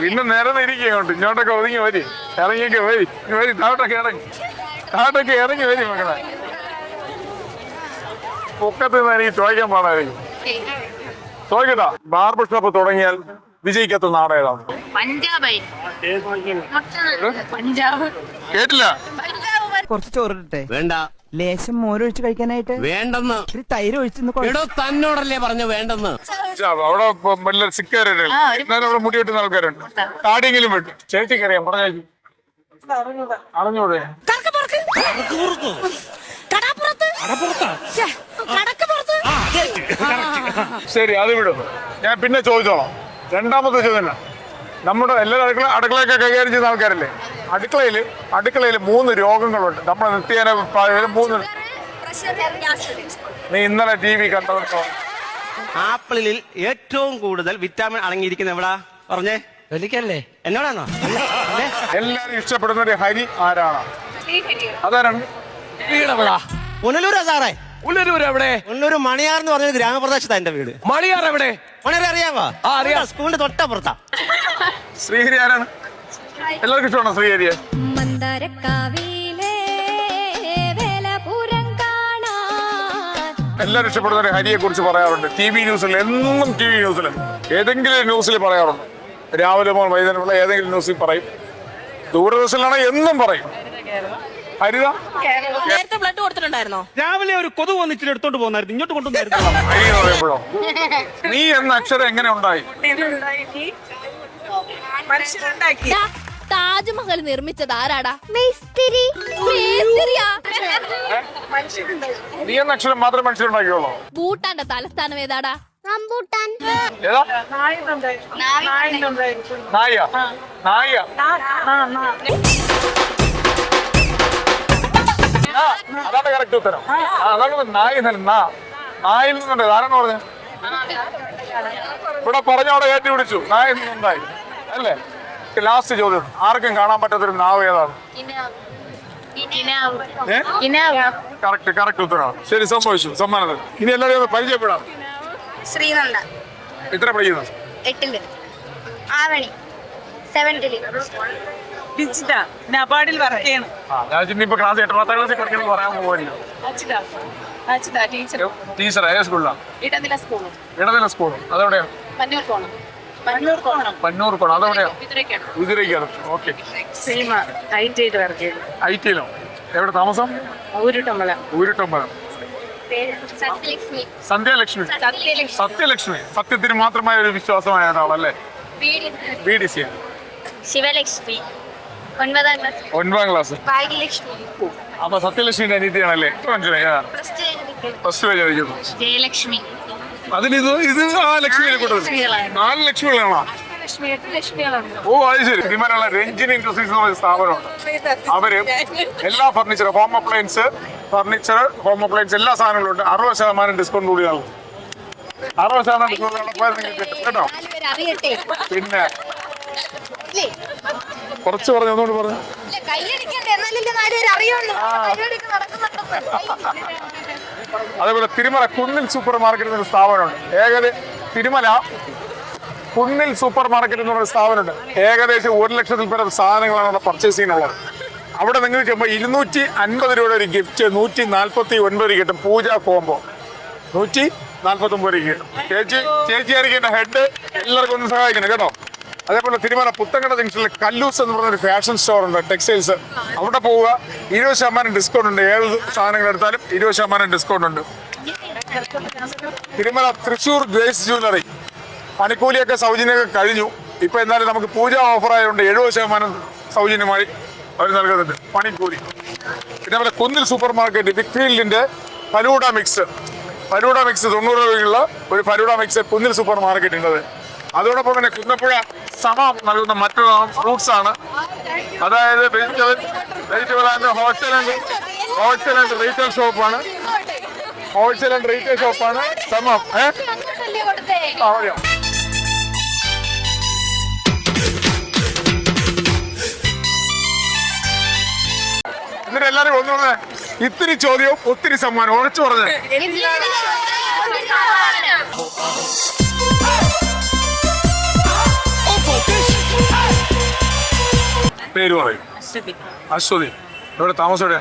പിന്നെ നേരെ ഇരിക്കും ഇങ്ങോട്ട് ഇങ്ങോട്ടൊക്കെ ഒതുങ്ങി വരി. ഇറങ്ങിയൊക്കെ വരി. വരി. താട്ടൊക്കെ ഇറങ്ങി. താട്ടൊക്കെ ഇറങ്ങി വരി മക്കളെ. പൊക്കത്ത് നിന്ന് എനിക്ക് ചോദിക്കാൻ പാടായിരിക്കും. ചോദിക്കട്ടാ. ബാർബർ ഷോപ്പ് തുടങ്ങിയാൽ വിജയിക്കാത്ത നാടേതാണ് ഏതാണ്? പഞ്ചാബ്. കേട്ടില്ല. കുറച്ച് ചോറിട്ടെ വേണ്ട. ലേശം മോരൊഴിച്ച് കഴിക്കാനായിട്ട്. വേണ്ടെന്ന്. ഇത്തിരി തൈര് ഒഴിച്ചൊന്ന് എടോ തന്നോടല്ലേ പറഞ്ഞു വേണ്ടെന്ന്. അവിടെ വല്ല സിക്കാരുണ്ട് എന്നാലും അവിടെ മുടി വെട്ടുന്ന ആൾക്കാരുണ്ട്. താടിയെങ്കിലും വെട്ടും. ചേച്ചിക്ക് അറിയാം പറഞ്ഞേക്ക്. അറിഞ്ഞൂടെ ശരി അത് വിടും ഞാൻ പിന്നെ ചോദിച്ചോളാം. രണ്ടാമത്തെ ചോദ്യം നമ്മുടെ എല്ലാ അടുക്കള അടുക്കളയൊക്കെ കൈകാര്യം ചെയ്യുന്ന ആൾക്കാരല്ലേ? അടുക്കളയിൽ അടുക്കളയിൽ മൂന്ന് രോഗങ്ങളുണ്ട്. നമ്മുടെ നിത്യേന മൂന്ന് നീ ഇന്നലെ ടി വി കണ്ടവർക്ക് ആപ്പിളിൽ ഏറ്റവും കൂടുതൽ വിറ്റാമിൻ അടങ്ങിയിരിക്കുന്ന എവിടാ? പറഞ്ഞേ. വലിക്കല്ലേ എന്നോടാണോ എല്ലാരും ഇഷ്ടപ്പെടുന്ന ഒരു ഹരി ആരാണ്? അതാരാണ്? പുനലൂരാ സാറേ. ഉള്ളൂർ എവിടെ? പുനലൂർ മണിയാർ എന്ന് പറഞ്ഞ ഗ്രാമപ്രദേശത്താ എന്റെ വീട്. മണിയാർ എവിടെ? മണിയാർ അറിയാമോ ആ, അറിയാം. സ്കൂളിന്റെ തൊട്ടപ്പുറത്താ. ശ്രീഹരി ആരാണ്? എല്ലാവർക്കും ഇഷ്ടമാണോ ശ്രീഹരിയെ? മന്ദരക്കാവിലെ വേലപുരം കാണാൻ. എല്ലാവരും ഇഷ്ടപ്പെടുന്ന ഒരു ഹരിയെ കുറിച്ച് പറയാറുണ്ട്. ടി വി ന്യൂസിൽ എന്നും ടി വി ന്യൂസിൽ ഏതെങ്കിലും ഒരു ന്യൂസിൽ പറയാറുണ്ട്. രാവിലെ മുതൽ വൈകുന്നേരമുള്ള ഏതെങ്കിലും ന്യൂസിൽ പറയും. ദൂരദർശനാണ് എന്നും പറയും. ഹരിത? നേരത്തെ ബ്ലഡ് കൊടുത്തിട്ടുണ്ടായിരുന്നോ? രാവിലെ ഒരു കൊതുക് വന്നിച്ചിട്ട് എടുത്തോണ്ട് പോകുന്നായിരുന്നു. ഇങ്ങോട്ട് കൊണ്ടുവന്നായിരുന്നു. നീ എന്ന അക്ഷരം എങ്ങനെ ഉണ്ടായി? ദാ, താജ്മഹൽ നിർമ്മിച്ചത് ആരാടാ? മേസ്തിരി. മേസ്തിരിയാ? നീ എന്ന അക്ഷരം മാത്രം മനുഷ്യരുണ്ടാക്കിയോളൂ ഭൂട്ടാന്റെ തലസ്ഥാനം ഏതാടാ? റംബൂട്ടാൻ. ഏതാ? നായ. നായ. ആ, അതാണ് കറക്റ്റ് ഉത്തരം. ആ, അതാണ് നായ എന്നല്ല, നാ. നായിൽ നിന്നുണ്ട്. ആരാണ് പറഞ്ഞത്? ഇവിടെ പറഞ്ഞ അവിടെ കയറ്റി പിടിച്ചു നായ നിന്നുണ്ടായി. അല്ലേ? ലാസ്റ്റ് ചോദ്യം. ആർക്കും കാണാൻ പറ്റാത്തൊരു നാവ് ഏതാണ്? കറക്റ്റ് കറക്റ്റ് ഉത്തരമാണ് ശരി സംഭവിച്ചു സമ്മാനത്തിൽ ഇനി എല്ലാവരും ഒന്ന് പരിചയപ്പെടാം. ശ്രീനന്ദ. എത്ര പഠിക്കുന്നു? എട്ടിൽ. ആവണി. സെവൻത്തിൽ. ഡിജിറ്റ. നബാർഡിൽ വർക്ക് ചെയ്യണം. ആ ഞാൻ ഇനിയിപ്പോ ക്ലാസ് ക്ലാസ്സിൽ പഠിക്കുന്നത് പറയാൻ ടീച്ചർ. ഏത് സ്കൂളിലാണ് ഇടനില സ്കൂളും ഇടനില സ്കൂളും അതെവിടെയാണ് മഞ്ഞൂർ പന്നൂർ കോണം. അതെവിടെയാണ് ഇതിലേക്കാണ് ഉതിരയ്ക്കാണ് ഓക്കെ. ഐ ടി ടിയിലോ എവിടെ താമസം? ഊരുട്ടമ്പലം. ഊരിട്ടമ്പലം. സത്യലക്ഷ്മി. സന്ധ്യാലക്ഷ്മി സത്യലക്ഷ്മി. സത്യത്തിന് മാത്രമായ ഒരു വിശ്വാസമായ ഒരാളല്ലേ? B D C Sivalakshmi. ഒൻപതാം ക്ലാസ്. ഒൻപതാം ക്ലാസ്. ഭാഗ്യലക്ഷ്മി. അപ്പൊ സത്യലക്ഷ്മിന്റെ അനീതിയാണല്ലേ പ്ലസ് ടു ഫസ്റ്റ് ചോദിക്കുന്നു. ജയലക്ഷ്മി. അതിലിത് ഇത് ആ ലക്ഷ്മിയെ കൂട്ടത് നാല് ലക്ഷ്മികളാണോ? ഓ അത് ശരി. തിരുമലുള്ള രഞ്ജിനി ഇൻഡസ്ട്രീസ് എന്ന് പറയുന്ന സ്ഥാപനമുണ്ട്. അവർ എല്ലാ furniture home appliance furniture home appliance എല്ലാ സാധനങ്ങളും ഉണ്ട്. അറുപത് ശതമാനം ഡിസ്കൗണ്ട് കൂടി നൽകും അറുപത് ശതമാനം ഡിസ്കൗണ്ട് നിങ്ങൾക്ക് കിട്ടും. പിന്നെ കുറച്ച് പറഞ്ഞു ഒന്നുകൂടി പറഞ്ഞു. കൈയടിക്കണ്ടേ. എന്നാലല്ലേ നാലുപേര് അറിയുള്ളൂ. നടക്കുന്നുണ്ടെന്ന്. അതേപോലെ തിരുമല കുന്നിൽ സൂപ്പർ മാർക്കറ്റ് എന്നൊരു സ്ഥാപനമുണ്ട്. ഏകദേശം തിരുമല കുന്നിൽ സൂപ്പർ മാർക്കറ്റ് എന്ന് സ്ഥാപനമുണ്ട്. ഏകദേശം ഒരു ലക്ഷത്തിൽ പരം സാധനങ്ങളാണ് അവിടെ പർച്ചേസ് ചെയ്യാനുള്ളത് അവിടെ നിങ്ങൾ ചെല്ലുമ്പോൾ ഇരുന്നൂറ്റി അൻപത് രൂപയുടെ ഒരു ഗിഫ്റ്റ് നൂറ്റി നാൽപ്പത്തി ഒൻപത് രൂപ കിട്ടും പൂജ കോംബോ നൂറ്റി നാൽപ്പത്തി ഒമ്പത് രൂപ കിട്ടും. ചേച്ചി ചേച്ചി ആയിരിക്കും ഹെഡ് എല്ലാവർക്കും ഒന്ന് സഹായിക്കണം കേട്ടോ? അതേപോലെ തിരുമല പുത്തങ്കട ജംഗ്ഷനിൽ കല്ലൂസ് എന്ന് പറഞ്ഞൊരു ഫാഷൻ സ്റ്റോർ ഉണ്ട് ടെക്സ്റ്റൈൽസ് അവിടെ പോവുക. ഇരുപത് ശതമാനം ഡിസ്കൗണ്ട് ഉണ്ട്. ഏത് സാധനങ്ങൾ എടുത്താലും ഇരുപത് ശതമാനം ഡിസ്കൗണ്ട് ഉണ്ട്. Thirumala Thrissur Grace Jewellery. പണിക്കൂലിയൊക്കെ സൗജന്യമൊക്കെ കഴിഞ്ഞു. ഇപ്പൊ എന്നാലും നമുക്ക് പൂജ ഓഫർ ആയതുകൊണ്ട് എഴുപത് ശതമാനം സൗജന്യമായി അവർ നൽകുന്നുണ്ട്. പണിക്കൂലി. പിന്നെ നമ്മുടെ കുന്നിൽ സൂപ്പർ മാർക്കറ്റ് വിക്ഫീൽഡിന്റെ ഫലൂഡ മിക്സ് ഫലൂഡ മിക്സ് തൊണ്ണൂറ് രൂപയുള്ള ഒരു ഫലൂഡ മിക്സ് കുന്നിൽ സൂപ്പർ മാർക്കറ്റ് ഉള്ളത്. അതോടൊപ്പം തന്നെ കുന്നപ്പുഴ സമം നൽകുന്ന മറ്റൊരു ഫ്രൂട്ട്സ് ആണ്. അതായത് vegetable vegetable and wholesale and wholesale and retail ഷോപ്പാണ് ഹോൾസെയിൽ ആൻഡ് റീറ്റെയിൽ ഷോപ്പാണ് സമം ഏഹ് എന്നിട്ട് എല്ലാരും ഒന്നുകൂടെ ഇത്തിരി ചോദ്യവും ഒത്തിരി സമ്മാനം ഉറച്ചു പറഞ്ഞേ. പേര് പറയും. അശ്വതി. എവിടെ താമസം എവിടെ?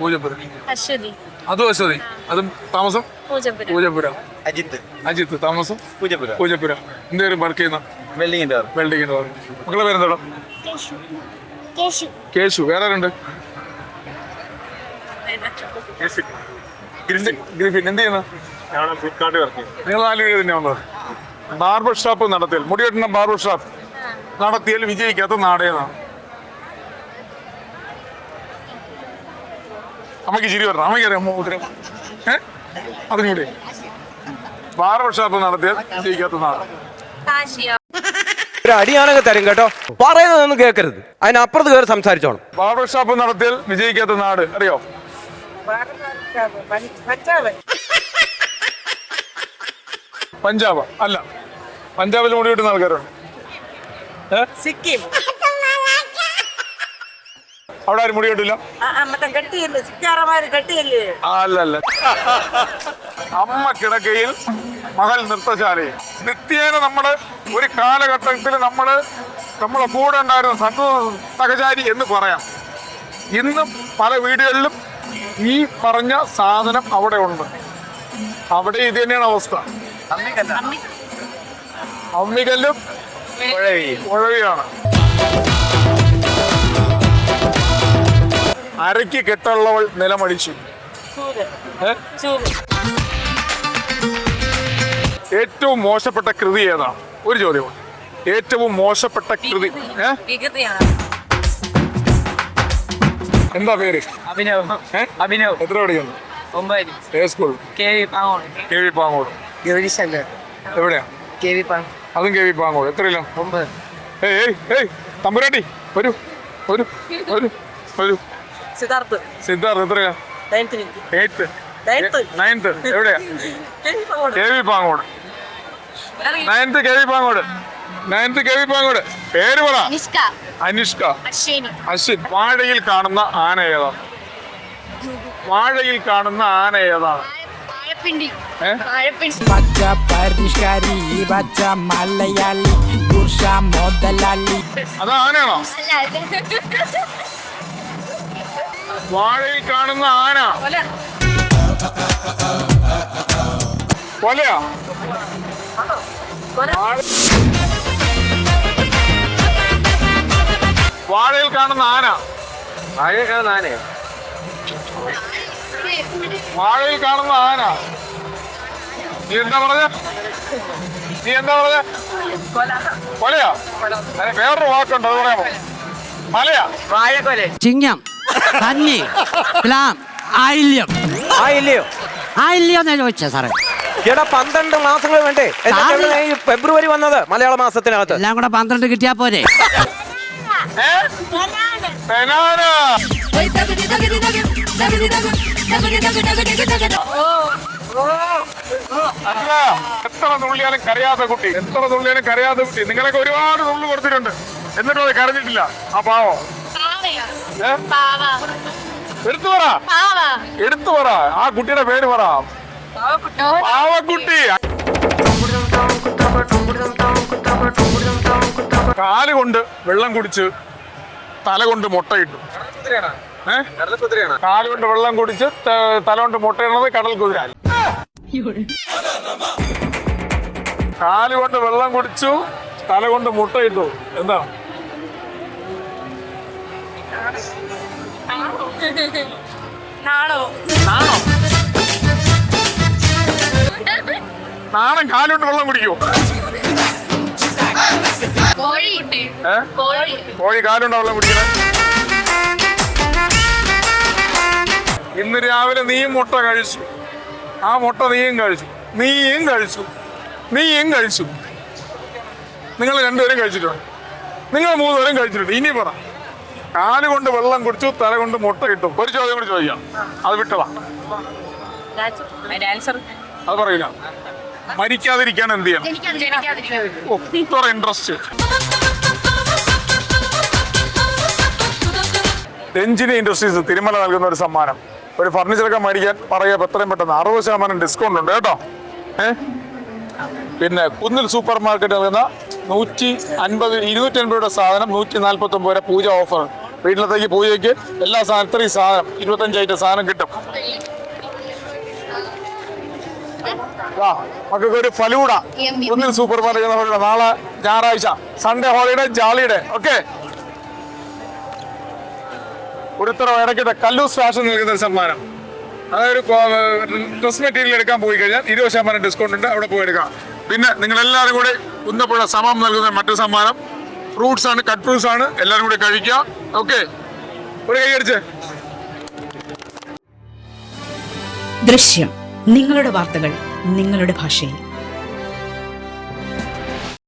പൂജപ്പുരം. അതും അശ്വതി. അതും താമസം? പൂജപ്പുരം. അജിത്ത്. അജിത്ത്. താമസം? പൂജപ്പുരം. പൂജപ്പുര. എന്തെങ്കിലും വർക്ക് ചെയ്യുന്ന? വെൽഡിങ്ങിന്റെ വെൽഡിങ്ങിന്റെ മക്കളെ പേരെന്താ കേശു. കേശു. വേറെ ആരുണ്ട് ഗ്രിഫിൻ എന്ത് ചെയ്യുന്ന? നിങ്ങൾ ബാർബർ ഷോപ്പ് നടത്തിയാൽ. മുടിവെട്ടുന്ന ബാർബർ ഷോപ്പ്. നടത്തിയാൽ വിജയിക്കാത്ത നാടേതാണ്. അമ്മയ്ക്ക് ചിരി വരണം. അമ്മയ്ക്ക് അറിയാം ഉത്തരം ഏ? അതിനൂടെ. ബാർബർ ഷോപ്പ് നടത്തിയാൽ ജയിക്കാത്ത നാട് ഒരു അടിയാണെങ്കിൽ തരും കേട്ടോ. പറയുന്നതൊന്നും കേൾക്കരുത്. അതിനപ്പുറത്ത് കയറി സംസാരിച്ചോണം. ബാർബർ ഷോപ്പ് നടത്തിയാൽ വിജയിക്കാത്ത നാട്. അറിയോ? പഞ്ചാബ്. അല്ല പഞ്ചാബിൽ മുടി കിട്ടുന്ന ആൾക്കാരുണ്ട്. സിക്കിം. അവിടെ ആരും മുടി കെട്ടില്ല? മറ്റേ കെട്ടിയല്ലേ സിക്കാറമാര് കെട്ടിയല്ലേ? അല്ല അല്ല. അമ്മ കിടക്കയിൽ മകൾ നൃത്തശാലയിൽ. നിത്യേന നമ്മൾ ഒരു കാലഘട്ടത്തിൽ നമ്മൾ നമ്മളെ കൂടെ ഉണ്ടായിരുന്ന സന്തു സഹചാരി എന്ന് പറയാം. ഇന്ന് പല വീടുകളിലും ഈ പറഞ്ഞ സാധനം അവിടെ ഉണ്ട്. അവിടെ ഇത് തന്നെയാണ് അവസ്ഥ. അമ്മികല്ലും ഉഴവിയാണ് അരയ്ക്ക് കെട്ടുള്ളവൾ നിലമടിച്ചു? ഏറ്റവും മോശപ്പെട്ട കൃതി ഏതാണ് ഒരു ചോദ്യം ഏറ്റവും മോശപ്പെട്ട കൃതി? എന്താ പേര്? അഭിനവ്? അഭിനവ്. എത്ര പഠിക്കുന്നു? ഒമ്പത് ഏ school? K V Pangode. K V Pangode. Gaurishankar എവിടെയാ? കെ വി പാങ് അതും കെ വി പാങ്ങോട്. എത്രയില്ല ഒമ്പത്. ഏയ് ഏയ് ഏയ് തമ്പുരാട്ടി വരൂ വരൂ വരൂ വരൂ. സിദ്ധാർത്ഥ്. സിദ്ധാർത്ഥ് എത്രയാ? എയ്ത്ത് നയൻത്ത് എവിടെയാ? K V Pangode. Ninth K V Pangode. Ninth K V Pangode. പേര് പറ. നിഷ്ക അനിഷ്ക. അശ്വിൻ വാഴയിൽ കാണുന്ന ആന ഏതാ വാഴയിൽ കാണുന്ന ആന ഏതാണ്? വാഴപ്പിണ്ടി ഏ? വാഴപ്പിണ്ടി പച്ച പരിഷ്കാരി പച്ച മലയാളി പുരുഷ മുതലാളി അത് ആനയാണോ? അല്ല വാഴയിൽ കാണുന്ന ആന. കൊലയാ? വാഴ- വാഴയിൽ കാണുന്ന ആന. ആനയോ? വാഴയിൽ കാണുന്ന ആന. നീ എന്താ പറഞ്ഞ? നീ എന്താ പറഞ്ഞ? കൊലയാ? വേറൊരു വാക്കുണ്ട് അത് പറയാമോ? മലയാ? ചിങ്ങം. കന്നി പ്ലാം ആയില്യം. ആ ഇല്ലയോ ആയില്യം എന്നാ ചോദിച്ചേ സാറേ? ചേട്ടാ പന്ത്രണ്ട് മാസങ്ങൾ വേണ്ടേ? എന്നിട്ട് സാറില്ല. എവിടുന്നാ ഈ ഫെബ്രുവരി വന്നത് മലയാള മാസത്തിനകത്ത്. എല്ലാം കൂടെ പന്ത്രണ്ട് കിട്ടിയാ പോരെ? അല്ല എത്ര തുള്ളിയാലും കരയാത്ത കുട്ടി. എത്ര തുള്ളിയാലും കരയാത്ത കുട്ടി. നിങ്ങളൊക്കെ ഒരുപാട് തുള്ളു കൊടുത്തിട്ടുണ്ട്. എന്നിട്ടും അത് കരഞ്ഞിട്ടില്ല. ആ പാവോ? എടുത്തു പറ. എടുത്തു പറ. ആ കുട്ടിയുടെ പേര് പറ. പാവക്കുട്ടി. കാൽ കൊണ്ട് വെള്ളം കുടിച്ച് തല കൊണ്ട് മുട്ടയിട്ടു ഏ? കാൽ കൊണ്ട് വെള്ളം കുടിച്ച് തലകൊണ്ട് തല കൊണ്ട് മുട്ടയിടുന്നത് കടൽ കുതിര കാൽ കൊണ്ട് വെള്ളം കുടിച്ചു തല കൊണ്ട് മുട്ടയിട്ടു എന്താ? നാണോ നാണോ നാണം കാലുകൊണ്ട് വെള്ളം കുടിക്കൂ? കോഴി കാലുകൊണ്ട് വെള്ളം കുടിക്കണേ? ഇന്ന് രാവിലെ നീയും മുട്ട കഴിച്ചു. ആ മുട്ട നീയും കഴിച്ചു. നീയും കഴിച്ചു. നീയും കഴിച്ചു. നിങ്ങൾ രണ്ടുപേരും കഴിച്ചിട്ടുണ്ട്. നിങ്ങൾ മൂന്നുപേരും കഴിച്ചിട്ടുണ്ട്. ഇനി പറ. കാൽ കൊണ്ട് വെള്ളം കുടിച്ചു തല കൊണ്ട് മുട്ട കിട്ടും ഒരു ചോദ്യം കൂടി ചോദിക്കാം. അത് വിട്ടതാ. അത് പറയില്ല. മരിക്കാതിരിക്കാൻ എന്ത് ചെയ്യണം? ഇൻട്രസ്റ്റ് രഞ്ജിനി ഇൻഡസ്ട്രീസ് തിരുമല നൽകുന്ന ഒരു സമ്മാനം. ഒരു ഫർണിച്ചറൊക്കെ മേടിക്കാൻ പറയുക എത്രയും പെട്ടെന്ന്. അറുപത് ശതമാനം ഡിസ്കൗണ്ട് ഉണ്ട് കേട്ടോ. ഏ? പിന്നെ കുന്നിൽ സൂപ്പർ മാർക്കറ്റ് നൽകുന്ന നൂറ്റി അൻപത് ഇരുന്നൂറ്റി അൻപത് സാധനം നൂറ്റി നാൽപ്പത്തി ഒമ്പത് വരെ പൂജ ഓഫർ വീട്ടിലത്തേക്ക് പൂജയ്ക്ക് എല്ലാ സാധനം ഇത്രയും സാധനം ഇരുപത്തഞ്ചായിട്ട് സാധനം കിട്ടും. മക്കൾക്ക് ഒരു ഫലൂട ഒന്നിൽ സൂപ്പർ മാർക്കറ്റ് ഫലൂട നാളെ ഞായറാഴ്ച സൺഡേ ഹോളിഡേ ജാളിയുടെ. ഓക്കെ ഒരുത്തരം ഇടയ്ക്കത്തെ കല്ലൂസ് ഫാഷൻ നൽകുന്ന സമ്മാനം. അതായത് ഡ്രസ് മെറ്റീരിയൽ എടുക്കാൻ പോയി കഴിഞ്ഞാൽ ഇരുപത് ശതമാനം ഡിസ്കൗണ്ട് ഉണ്ട് അവിടെ പോയി എടുക്കാം. പിന്നെ നിങ്ങൾ എല്ലാവരും കൂടി കുന്നപ്പുഴ സമം നൽകുന്ന മറ്റു സമ്മാനം. ഫ്രൂട്ട്സ് ആണ് കട്ട് ഫ്രൂട്ട്സ് ആണ്. എല്ലാവരും കൂടി കഴിക്കുക. ഓക്കെ ഒരു കൈ അടിച്ച്. ദൃശ്യം. നിങ്ങളുടെ വാർത്തകൾ നിങ്ങളുടെ ഭാഷയിൽ.